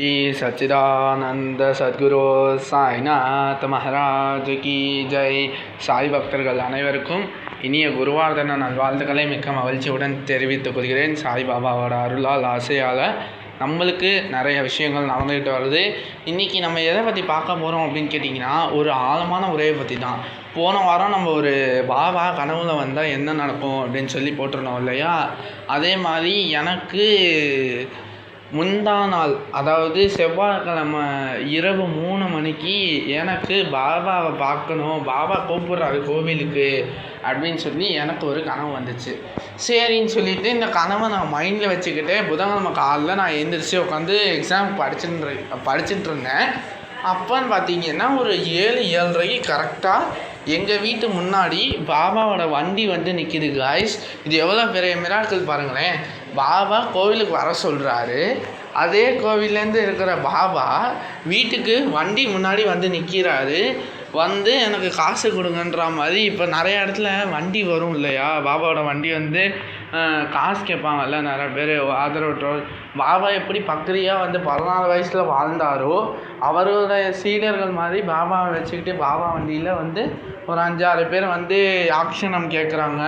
ஸ்ரீ சச்சிதானந்த சத்குரு சாய்நாத் மகாராஜ் கி ஜெய் சாய் பக்தர்கள் அனைவருக்கும் இனிய குருவார் தின நல்வாழ்த்துக்களை மிக்க மகிழ்ச்சியுடன் தெரிவித்துக் கொள்கிறேன். சாய்பாபாவோட அருளால் ஆசையால் நம்மளுக்கு நிறைய விஷயங்கள் நடந்துக்கிட்டு வருது. இன்றைக்கி நம்ம எதை பற்றி பார்க்க போகிறோம் அப்படின்னு கேட்டிங்கன்னா ஒரு ஆழமான உரையை பற்றி தான். போன வாரம் நம்ம ஒரு பாபா கனவுல வந்தால் என்ன நடக்கும் அப்படின்னு சொல்லி போட்டிருந்தோம் இல்லையா? அதே மாதிரி எனக்கு முந்தா நாள் அதாவது செவ்வாய்க்கிழம இரவு மூணு மணிக்கு எனக்கு பாபாவை பார்க்கணும். பாபா கூப்பிட்றாரு கோவிலுக்கு அப்படின்னு சொல்லி எனக்கு ஒரு கனவு வந்துச்சு. சரின்னு சொல்லிட்டு இந்த கனவை நான் மைண்டில் வச்சுக்கிட்டு புதன்கிழமை காலைல நான் எழுந்திரிச்சு உட்காந்து எக்ஸாம் படிச்சுட்டு படிச்சுட்டு இருந்தேன். அப்போன்னு பார்த்தீங்கன்னா ஒரு ஏழு ஏழரைக்கு கரெக்டாக எங்கள் வீட்டு முன்னாடி பாபாவோட வண்டி வந்து நிற்கிது காய்ஸ் இது எவ்வளோ பெரிய மிராக்கள் பாருங்களேன். பாபா கோவிலுக்கு வர சொல்கிறாரு அதே கோவில்லேருந்து இருக்கிற பாபா வீட்டுக்கு வண்டி முன்னாடி வந்து நிற்கிறாரு வந்து எனக்கு காசு கொடுங்கன்ற மாதிரி இப்போ நிறைய இடத்துல வண்டி வரும் இல்லையா? பாபாவோட வண்டி வந்து காசு கேட்பாங்கல்ல நிறைய பேர் ஆதரவற்றோர் பாபா எப்படி பக்ரியாக வந்து பதினாலு வயசில் வாழ்ந்தாரோ அவரோட சீடர்கள் மாதிரி பாபாவை வச்சுக்கிட்டு பாபா வண்டியில் வந்து ஒரு அஞ்சாறு பேர் வந்து ஆக்ஷனம் கேட்குறாங்க.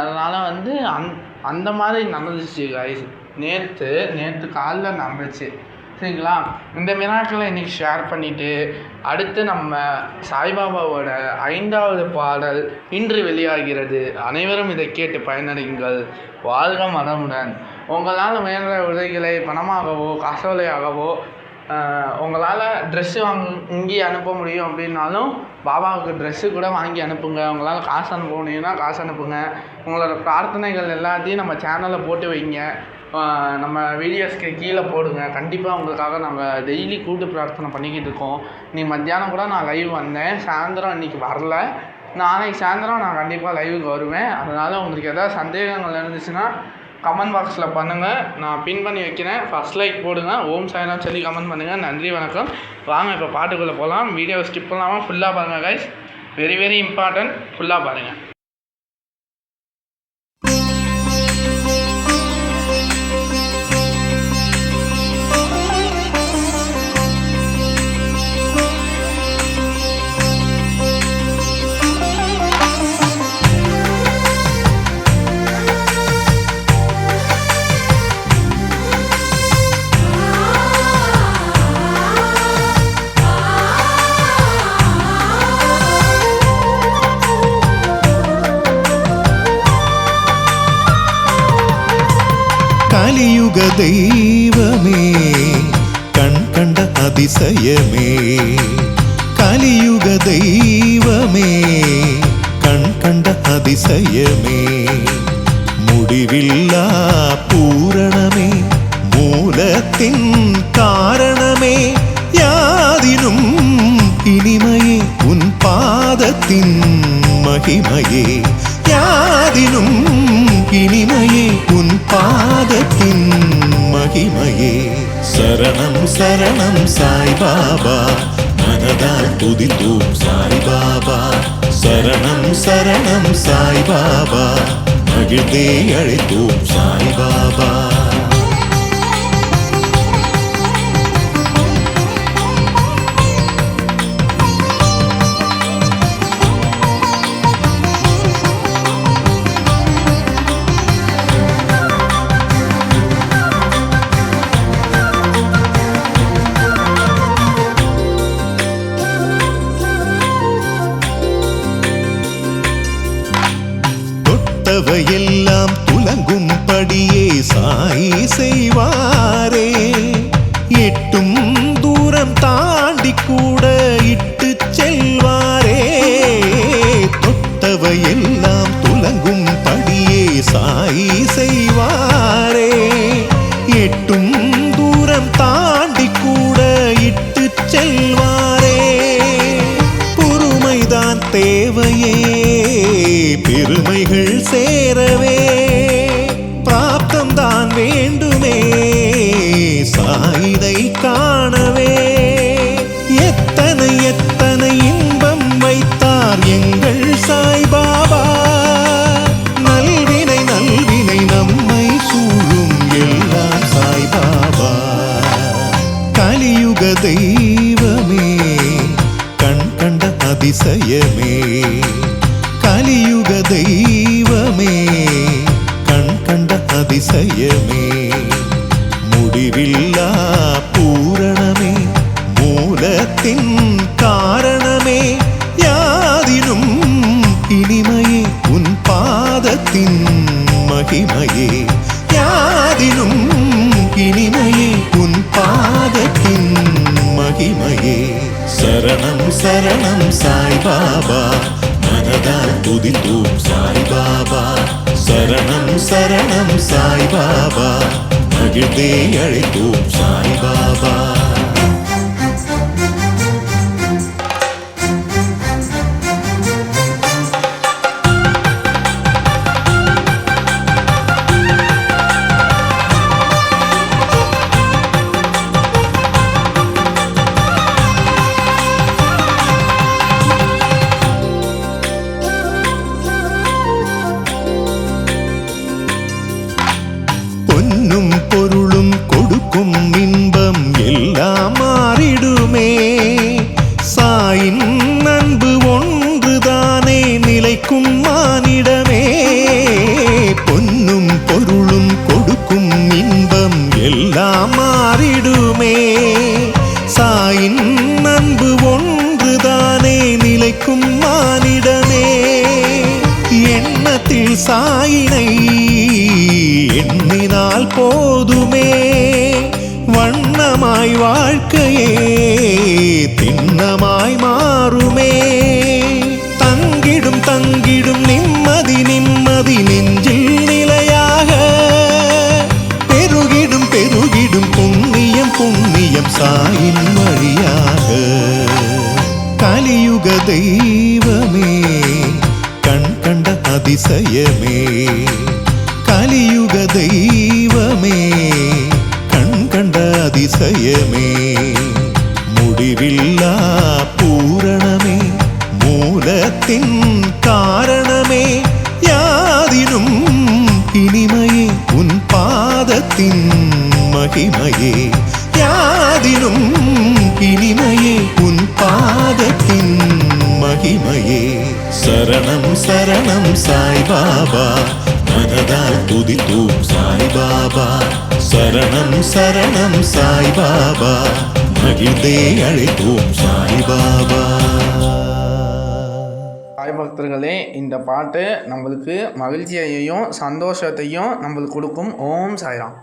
அதனால் வந்து அந் அந்த மாதிரி நடந்துச்சு கைஸ் நேற்று நேற்று காலைல நடந்துச்சு. சரிங்களா? இந்த மிராக்களை இன்றைக்கி ஷேர் பண்ணிவிட்டு அடுத்து நம்ம சாய்பாபாவோட ஐந்தாவது பாடல் இன்று வெளியாகிறது. அனைவரும் இதை கேட்டு பயனடைங்கள் வாழ்க மனமுடன் உங்களால் முயன்ற உதவிகளை பணமாகவோ காசோலையாகவோ உங்களால் ட்ரெஸ்ஸு வாங்கி அனுப்ப முடியும் அப்படின்னாலும் பாபாவுக்கு ட்ரெஸ்ஸு கூட வாங்கி அனுப்புங்க. உங்களால் காசு அனுப்ப முடியும்னா காசு அனுப்புங்க. உங்களோட பிரார்த்தனைகள் எல்லாத்தையும் நம்ம சேனலில் போட்டு வைங்க. நம்ம வீடியோஸ்க்கு கீழே போடுங்க. கண்டிப்பாக உங்களுக்காக நாங்கள் டெய்லி கூட்டு பிரார்த்தனை பண்ணிக்கிட்டு இருக்கோம். இன்னைக்கு மத்தியானம் கூட நான் லைவ் வந்தேன். சாயந்தரம் இன்றைக்கி வரல. நாளைக்கு சாயந்தரம் நான் கண்டிப்பாக லைவுக்கு வருவேன். அதனால் உங்களுக்கு எதாவது சந்தேகங்கள் இருந்துச்சுன்னா கமெண்ட் பாக்ஸில் பண்ணுங்கள் நான் பின் பண்ணி வைக்கிறேன். ஃபஸ்ட் லைக் போடுங்க. ஓம் சாய்ராம் சொல்லி கமெண்ட் பண்ணுங்கள் நன்றி வணக்கம். வாங்க இப்போ பாட்டுக்குள்ளே போகலாம் வீடியோவை ஸ்கிப் பண்ணாமல் ஃபுல்லாக பாருங்கள் கைஸ் வெரி வெரி இம்பார்ட்டன்ட் ஃபுல்லாக பாருங்கள் கலியுக தெய்வமே கண் கண்ட அதிசயமே. கலியுக தெய்வமே கண் கண்ட அதிசயமே. முடிவில்லா பூரணமே மூலத்தின் காரணமே. யாதினும் இனிமையே உன் பாதத்தின் மகிமையே. யாதினும் இனிமையே உன் பாதத்தின் மகிமையே. சரணம் சரணம் சாய்பாபா மனதால் துதித்தோம் சாய்பாபா சரணம் சரணம் சாய்பாபா மகிழ்ந்தே அழைத்தோம் சாய்பாபா தொட்டவையெல்லாம் துலங்கும்படியே சாய் செய்வாரே. எட்டும் தூரம் தாண்டி கூட இட்டு செல்வாரே. தொட்டவையெல்லாம் துலங்கும்படியே சாய் செய்வாரே. எட்டும் தூரம் தாண்டி கூட இட்டு செல்வாரே. பொறுமைதான் தேவையே. பெருமை தெய்வமே கண் கண்ட அதிசயமே கலியுக தெய்வமே கண் கண்ட அதிசயமே முடிவில்லா பூரணமே மூலத்தின் சரணம் சரணம் சாய்பாபா மனதால் துதித்தோம் சாய்பாபா சரணம் சரணம் சாய்பாபா மகிழ்ந்தே அழைத்தோம் சாய்பாபா எல்லாம் மாறிடுமே. சாயின் அன்பு ஒன்றுதானே நிலைக்கும் மானிடமே எண்ணத்தில் சாயினை எண்ணினால் போதுமே. வண்ணமாய் வாழ்க்கையே திண்ணமாய் மாறுமே. தாயின் வழியாக கலியுக தெய்வமே கண் கண்ட அதிசயமே. கலியுக தெய்வமே கண் கண்ட அதிசயமே. முடிவில்லா பூரணமே மூலத்தின் காரணமே. யாதினும் இனிமையே உன் பாதத்தின் மகிமையே. யாதினும் இனிமையே உன் பாதத்தின் மகிமையே. சரணம் சரணம் சாய்பாபா மனதால் துதித்தோம் சாய்பாபா. சரணம் சரணம் சாய்பாபா மகிழ்ந்தே அழைத்தோம் சாய்பாபா. சாய் பக்தர்களே இந்த பாட்டு நம்மளுக்கு மகிழ்ச்சியையும் சந்தோஷத்தையும் நம்மளுக்கு கொடுக்கும். ஓம் சாய்ராம்.